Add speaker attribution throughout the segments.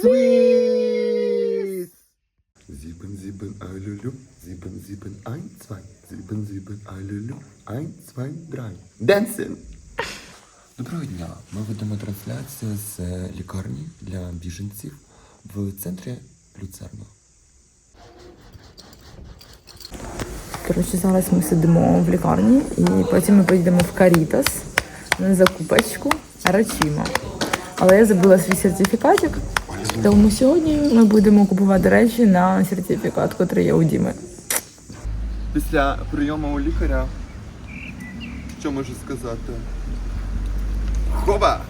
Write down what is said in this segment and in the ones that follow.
Speaker 1: Swiss! Sieben, sieben, alulu. Sieben, sieben, ein, zwei. Sieben, sieben, alulu. Ein, zwei, drei. Dancing! Доброго дня. Ми ведемо трансляцію з е, лікарні для біженців в центрі Люцерна.
Speaker 2: Коротше, зараз ми сидимо в лікарні і потім ми поїдемо в Карітас на закупочку речима. Але я забула свій сертифікатик, тому сьогодні ми будемо купувати речі на сертифікат, котрий є у Діми.
Speaker 1: Після прийому у лікаря, що можу сказати? Хоба!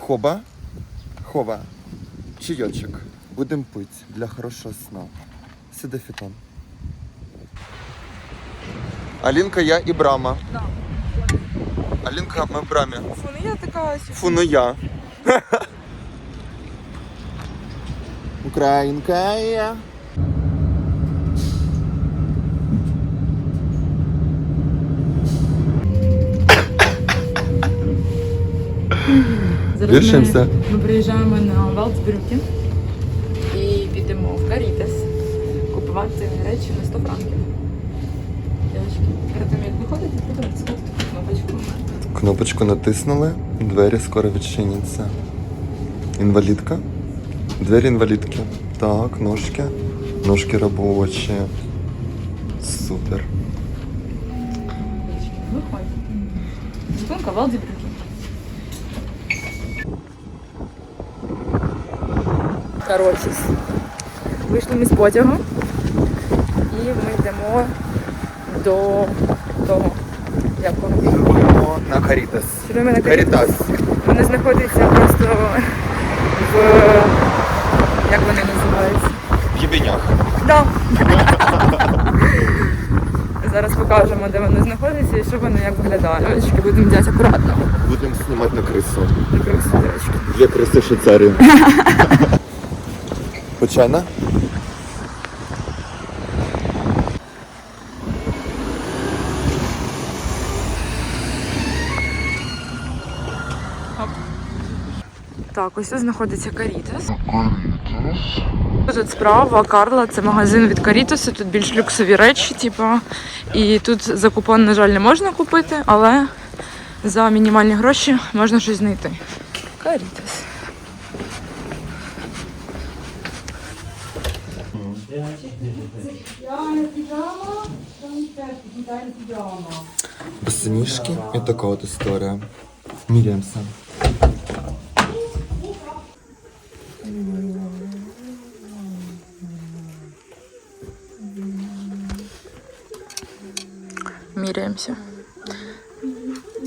Speaker 1: Хоба? Хова. Чайочок. Будем пити для хорошого сна. Сидафітон. Алінка, я і Брама. Алінка, ми в Брамі.
Speaker 2: Фу, ну я така
Speaker 1: Фу, ну я. Українка я.
Speaker 2: Зараз ми, ми приїжджаємо на Валцбрюкен і підемо в Карітас купувати речі на 100 франків. Кнопочку.
Speaker 1: Натиснули, двері скоро відчиняться. Інвалідка. Двері інвалідки. Так, ножки. Ножки робочі. Супер.
Speaker 2: Виходь. Коротше, вийшли ми з потягу і ми йдемо до того. Якого?
Speaker 1: Живемо на Карітас.
Speaker 2: Сюди ми на
Speaker 1: Карітас.
Speaker 2: Вони знаходяться просто в. Як вони називаються?
Speaker 1: В Єбенях.
Speaker 2: Да. Зараз покажемо, де вони знаходяться і що вони як виглядають. Будемо взяти акуратно.
Speaker 1: Будемо знімати на крису.
Speaker 2: Красу, дівчатки.
Speaker 1: Для криси Швейцарії. Почайна?
Speaker 2: Так, ось тут знаходиться Карітас. Тут справа Карла, це магазин від Карітасу, тут більш люксові речі, типу. І тут за купон, на жаль, не можна купити, але за мінімальні гроші можна щось знайти. Карітас.
Speaker 1: Босоніжки і така от історія. Міряємося.
Speaker 2: Міряємося.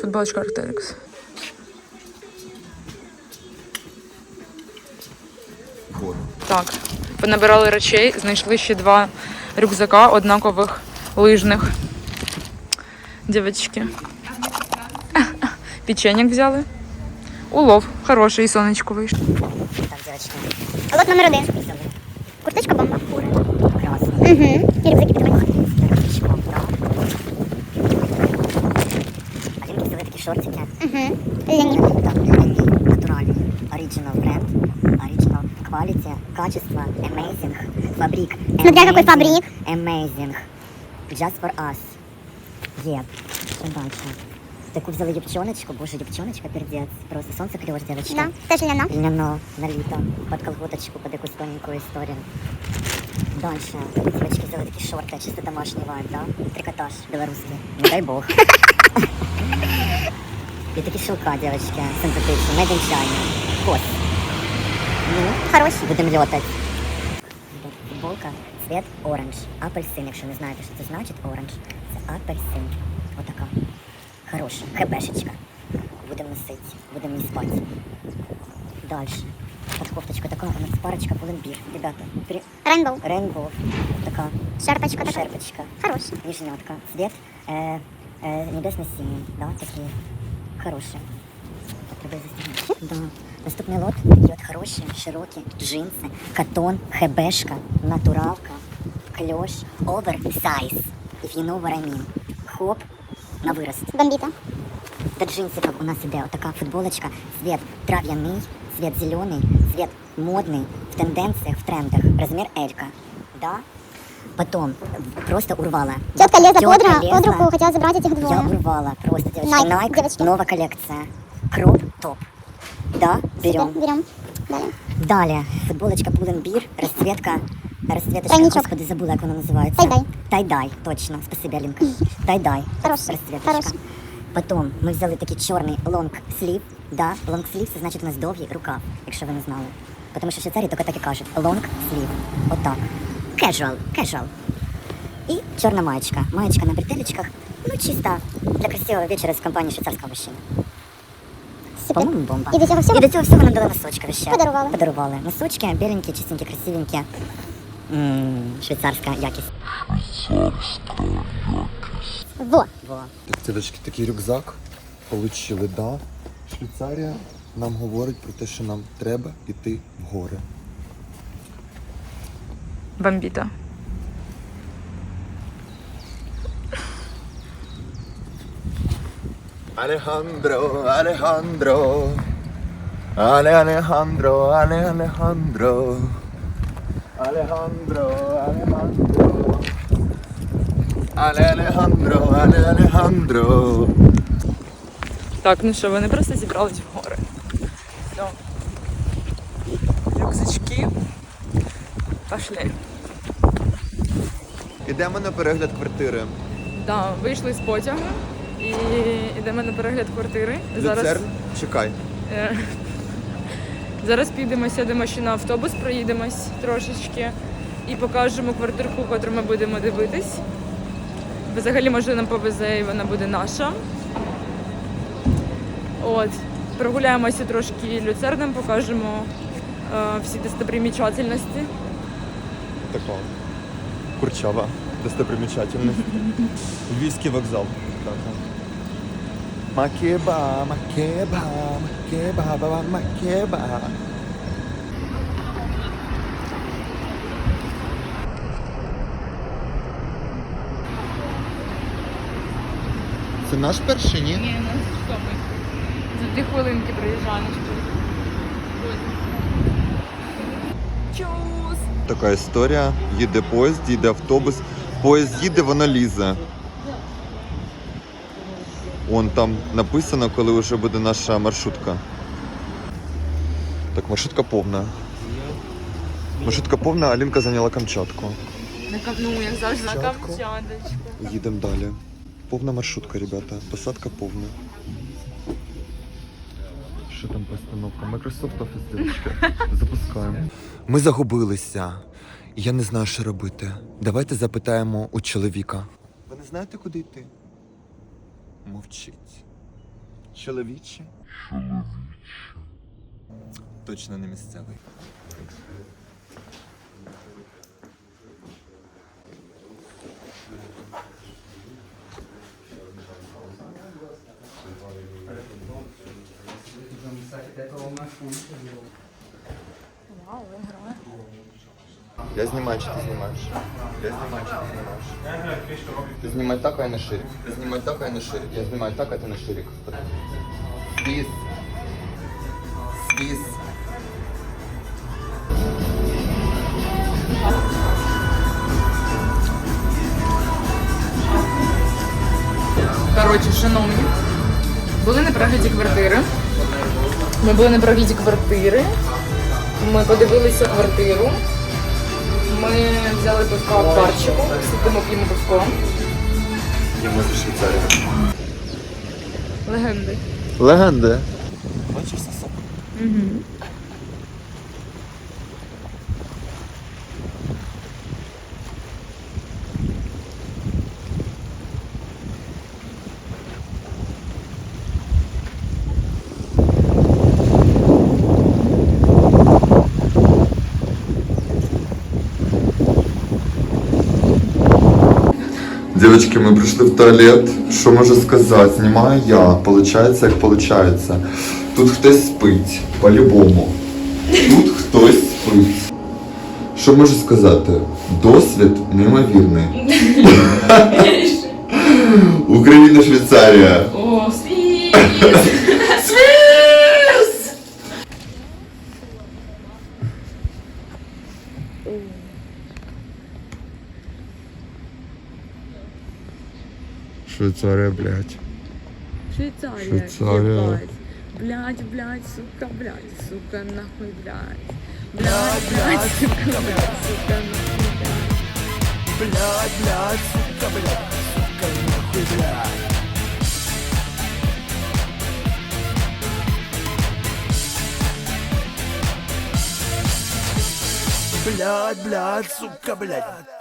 Speaker 2: Футболочка Arc'teryx. Так, понабирали речей, знайшли ще два рюкзака однакових лижних. Дівчатки. Печеньок взяли. Улов. Хороший, і сонечко вийшло.
Speaker 3: Вот номер один. Курточка бомба. Угу. И рюкзаки
Speaker 4: такі шортики.
Speaker 3: Угу. Лені.
Speaker 4: Original бренд, original quality, качество, amazing, фабрик.
Speaker 3: Смотря какой фабрик.
Speaker 4: Amazing. Just for us. Є. Що далі? Таку взяли юбчоночку, боже, юбчоночка, пердець. Просто сонце клюєш, девочка.
Speaker 3: Да. Теж ляна.
Speaker 4: Льняно, налито, под колготочку, под якусь тоненькую історію. Дальше. Девочки взяли такі шорти, чисто домашній вайб, да? Трикотаж білоруський. Не дай Бог. І такі шелка, девочки, синтетичні, made in China. Кос. Ну,
Speaker 3: Хороший.
Speaker 4: будемо льотати. Футболка, цвет оранж. Апельсин, якщо не знаєте, що це значить оранж. Це апельсин. Отака. Хороша. Хебешечка. Будемо носити, будемо не спати. Дальше. Подкофточка така, у нас парочка полимбір. Ребята, при...
Speaker 3: Рейнбоу.
Speaker 4: Рейнбоу. Така.
Speaker 3: Шерпочка така.
Speaker 4: Шерпочка.
Speaker 3: Хороший.
Speaker 4: Нижнятка. Цвет э, э, небесно-синий. Да, такие. Хорошие. Треба застегнути. Да. Наступний лот. Такі от хороші, широкі джинси, катон, хебешка, натуралка, кльош, оверсайз. If you know what I mean. Хоп, на вирост.
Speaker 3: Бомбіта.
Speaker 4: до джинсиков у нас іде отака футболочка, цвет трав'яний, цвет зелений, цвет модний, в тенденціях, в трендах, розмір Елька. Да? Потом просто урвала.
Speaker 3: Тетка лезла под,
Speaker 4: Тётка
Speaker 3: ру- под
Speaker 4: лезла.
Speaker 3: руку, хотела забрать этих
Speaker 4: Я
Speaker 3: двое.
Speaker 4: урвала просто, девочки.
Speaker 3: Nike,
Speaker 4: Nike,
Speaker 3: девочки.
Speaker 4: новая коллекция. Кроп топ. Да, берем.
Speaker 3: Берем. Далее.
Speaker 4: Далее, футболочка Pull&Bear, расцветка, расцветочка, господи, забыла, как она называется.
Speaker 3: Тай-дай.
Speaker 4: Тай-дай, точно, спасибо, Алинка. Тай-дай,
Speaker 3: Хорош,
Speaker 4: расцветочка.
Speaker 3: хорош.
Speaker 4: Потом ми взяли такий чорний лонг слів. Да, лонг слів це значить у нас довгий рукав, якщо ви не знали. Тому що в Швейцарії тільки так і кажуть. Лонг слів. Отак. Casual, casual. І чорна маєчка. Маєчка на бретелечках. Ну, чисто для красивого вечора з компанії швейцарського мужчини. По-моєму, бомба.
Speaker 3: І до цього всього?
Speaker 4: Нам дали носочки вище.
Speaker 3: Подарували.
Speaker 4: Подарували. Носочки, біленькі, чистенькі, красивенькі. М, Швейцарська якість.
Speaker 3: Во.
Speaker 4: Во.
Speaker 1: Так, дівчатки, такий рюкзак получили, да. Швейцарія нам говорить про те, що нам треба йти в гори.
Speaker 2: Бомбіта.
Speaker 1: Алехандро, Алехандро. Але Алехандро, але Алехандро. Алехандро, Алехандро. Але Алехандро, але Алехандро.
Speaker 2: Так, ну що, вони просто зібрались в гори. Все. Рюкзачки. Пошли.
Speaker 1: Ідемо на перегляд квартири.
Speaker 2: Да, вийшли з потягу і йдемо на перегляд квартири. Зараз,
Speaker 1: Люцерн, чекай.
Speaker 2: е, зараз підемо, сядемо ще на автобус, проїдемось трошечки і покажемо квартирку, яку ми будемо дивитись. Взагалі, може, нам повезе і вона буде наша. От. Прогуляємося трошки люцерном, покажемо е, всі достопримічательності.
Speaker 1: Така курчава, достопримечательність. Львівський вокзал. Макеба, макеба, макеба, баба, макеба. Це наш перший, ні?
Speaker 2: Ні, ну що ми? За дві хвилинки приїжджаємо. Чус!
Speaker 1: Така історія. Їде поїзд, їде автобус. Поїзд їде, воно лізе. Вон там написано, коли вже буде наша маршрутка. Так, маршрутка повна. Маршрутка повна, Алінка зайняла Камчатку.
Speaker 2: На ну, як завжди на
Speaker 1: Спочатку.
Speaker 2: Камчаточку.
Speaker 1: Їдемо далі. Повна маршрутка, ребята. Посадка повна. Що там постановка? Microsoft Office, дівчатка. Запускаємо. Ми загубилися. Я не знаю, що робити. Давайте запитаємо у чоловіка. Ви не знаєте, куди йти? Мовчить. Чоловіче? Чоловіче. Точно не місцевий. Я знімаю, чи ти знімаєш? Я знімаю, чи ти знімаєш? Ти знімай так, а я на ширик. Ти знімай так, а я на ширик. Я знімаю так, а ти на ширик. Свіс. Свіс.
Speaker 2: Коротше, шановні, були на перегляді квартири. Ми були на перегляді квартири. Ми подивилися квартиру. Ми взяли пивка в барчику, сидимо п'ємо пивко.
Speaker 1: ми зі Швейцарії.
Speaker 2: Легенди.
Speaker 1: Легенди. Бачиш сосок? Девочки, ми прийшли в туалет. Що можу сказати? Знімаю я. Получається, як получається. Тут хтось спить, по-любому. Тут хтось спить. Що можу сказати? Досвід неймовірний. Україна, Швейцарія.
Speaker 2: О, світ!
Speaker 1: Швейцарія, блядь.
Speaker 2: Швейцария.
Speaker 1: Швейцария.
Speaker 2: ебать. Блядь, блядь, сука, блядь, сука, нахуй, блядь. Блядь, блядь, сука, блядь, сука, нахуй, блядь.
Speaker 5: Блядь, блядь, сука, блядь.